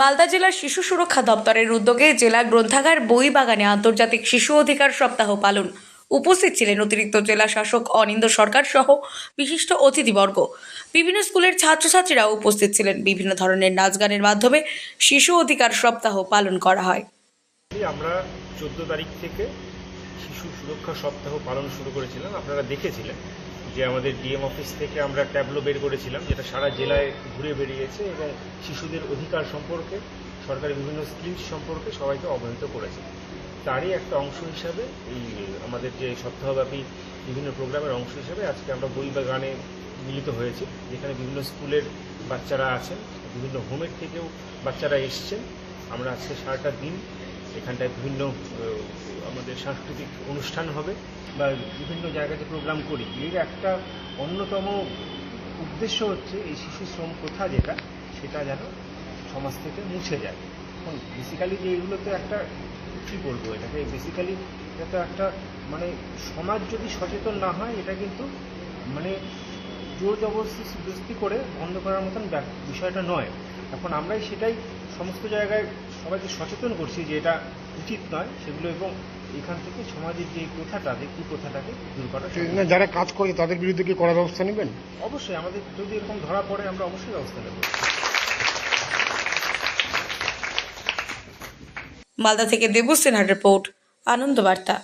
মালদা জেলার শিশু সুরক্ষা দপ্তরের উদ্যোগে জেলা গ্রন্থাগার বই বাগানে আন্তর্জাতিক শিশু অধিকার সপ্তাহ পালন। উপস্থিত ছিলেন অতিরিক্ত জেলা শাসক অনিন্দ সরকার সহ বিশিষ্ট অতিথিবর্গ। বিভিন্ন স্কুলের ছাত্রছাত্রীরাও উপস্থিত ছিলেন। বিভিন্ন ধরনের নাচ গানের মাধ্যমে শিশু অধিকার সপ্তাহ পালন করা হয়। আমরা চোদ্দ তারিখ থেকে শিশু সুরক্ষা সপ্তাহ পালন শুরু করেছিলাম। আপনারা দেখেছিলেন। যে আমাদের ডিএম অফিস থেকে আমরা ট্যাবলো বের করেছিলাম, যেটা সারা জেলায় ঘুরে বেরিয়েছে এবং শিশুদের অধিকার সম্পর্কে সরকারি বিভিন্ন স্কিমস সম্পর্কে সবাইকে অবহিত করেছে। তারই একটা অংশ হিসাবে এই আমাদের যে সপ্তাহব্যাপী বিভিন্ন প্রোগ্রামের অংশ হিসাবে আজকে আমরা বই বাগানে মিলিত হয়েছি, যেখানে বিভিন্ন স্কুলের বাচ্চারা আছেন, বিভিন্ন হোমের থেকেও বাচ্চারা এসছেন। আমরা আজকে সারাটা দিন এখানটায় বিভিন্ন আমাদের সাংস্কৃতিক অনুষ্ঠান হবে বা বিভিন্ন জায়গাতে প্রোগ্রাম করি। এর একটা অন্যতম উদ্দেশ্য হচ্ছে এই শিশু শ্রম প্রথা যেটা, সেটা যেন সমাজ থেকে মুছে যায়। এখন বেসিক্যালি যে এগুলো তো একটা, কী বলব এটাকে? বেসিক্যালি এটা তো একটা মানে সমাজ যদি সচেতন না হয়, এটা কিন্তু মানে জোর জবরদস্তি করে বন্ধ করার মতন বিষয়টা নয়। এখন আমরাই সেটাই সমস্ত জায়গায় সবাইকে সচেতন করছি যে এটা উচিত নয়। সেগুলো এবং এখান থেকে সমাজের যে প্রথাটা যে কুপ্রথাটাকে দূর করা যারা কাজ করে তাদের বিরুদ্ধে কি কড়া ব্যবস্থা নেবেন? অবশ্যই আমাদের যদি এরকম ধরা পড়ে আমরা অবশ্যই ব্যবস্থা নেব। মালদা থেকে দেবু সিনহার রিপোর্ট আনন্দ বার্তা